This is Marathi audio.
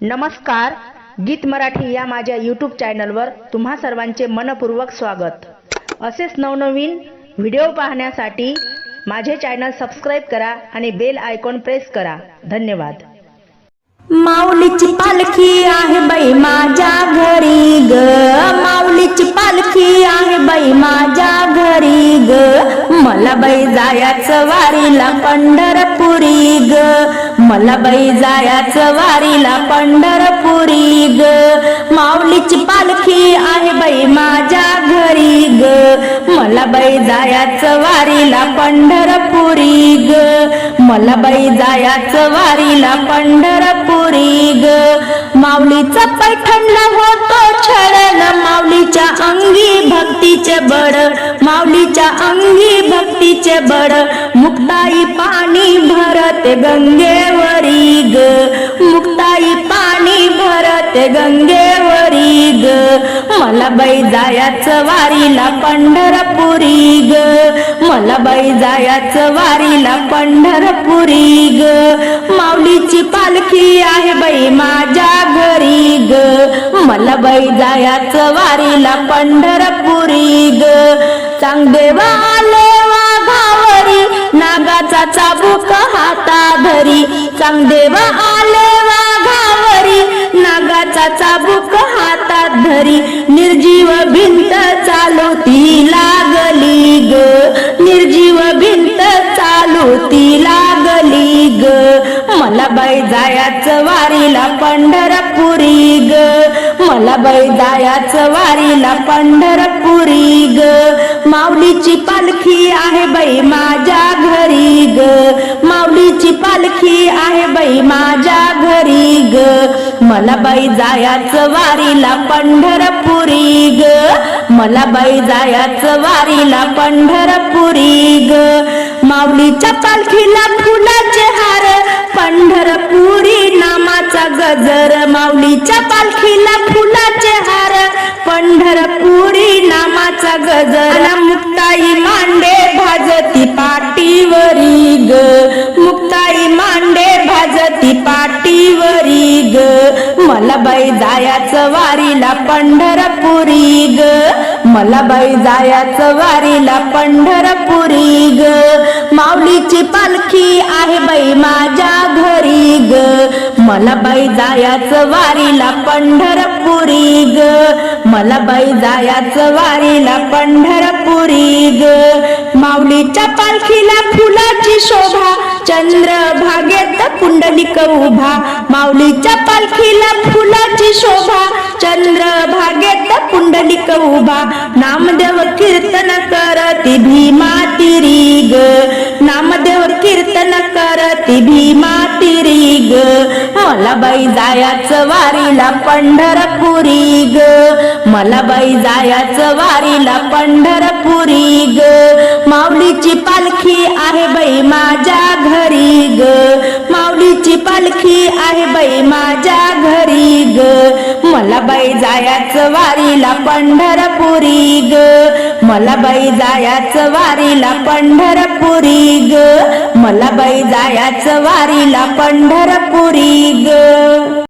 नमस्कार गीत मराठी या माझ्या यूट्यूब चॅनलवर तुम्हा सर्वांचे मनपूर्वक स्वागत. असेच नवनवीन व्हिडिओ पाहण्यासाठी माझे चॅनल सबस्क्राईब करा आणि बेल आयकॉन प्रेस करा. धन्यवाद. माऊलीची पालखी आहे बाई माझ्या घरी ग. माऊलीची पालखी आहे बाई माझ्या मला बाई जायाच वारीला पंढरपुरी ग. मला बाई जायाच वारीला पंढरपुरी ग. माऊलीची पालखी आहे बाई माझ्या घरी ग. मला बाई जायाच वारीला पंढरपुरी ग. मला बाई जायाच वारीला पंढरपुरी ग. माऊलीचा पैठणला होतो छळण माऊलीच्या अंगी भक्तीचे बड माऊलीच्या भक्तीचे बड मुक्ताई पाणी भरत गंगेवरी ग. मुक्ताई पाणी भरत गंगेवरी ग. मला बाई जायाचं वारीला पंढरपुरी ग. मला बाई जायाचं वारीला पंढरपुरी ग. माऊलीची पालखी आहे बाई माझ्या घरी ग. मला बाई जायाचं वारीला पंढरपुरी ग. चांगदेव आले चा बुक हाता धरी. चांगदेव आले वाघावरी. नागाचा चाबूक हातात धरी. निर्जीव भिंत चालू ती लागली ग. निर्जीव भिंत चालू ती लागली ग. मला बाई जायाच वारीला पंढरपुरी ग. मला बैदायाच वारीला पंढरपुरी ग. माऊलीची पालखी आहे बाई माझ्या घरी ग. माऊलीची पालखी आहे बाई माझ्या घरी ग. मला बाई वारीला पंढरपुरी ग. मला बाई वारीला पंढरपुरी ग. माऊलीच्या पालखीला फुलाचे हार पंढरपुरी नामाचा गजर माऊलीच्या पालखीला फुलाचे हार पंढरपुरी नामाचा गजर मुक्ताई मांडे भाजती पाटीवरी ग. मुक्ताई मांडे भाजती पाटीवरी ग. मला बाई जायाचं वारीला पंढरपुरी ग. मला बाई जायाचं वारीला पंढरपुरी ग. माऊलीची पालखी आहे बाई मा मला बाई जायाच वारीला पंढरपुरी ग. मला बाई जायाच वारीला पंढरपुरी ग. माऊलीच्या पालखीला फुलाची शोभा चंद्र भागेत पुंडलिक उभा. माऊलीच्या पालखीला फुलाची शोभा चंद्र भागेत पुंडलिक उभा. नामदेव कीर्तन करती भीमा तिरी ग. नामदेव कीर्तन करती भीमा तिरी ग. मला बाई जायाचं वारीला पंढरपुरी ग. मला बाई जायाचं वारीला पंढरपुरी ग. माऊलीची पालखी आहे बाई माझ्या घरी ग. माऊलीची पालखी आहे बाई माझ्या घरी ग. मला बाई जाया वारीला पंढरपुरी ग. मला बाई जायाच वारीला पंढरपुरी ग. मला बाई जायाच वारीला पंढरपुरी ग.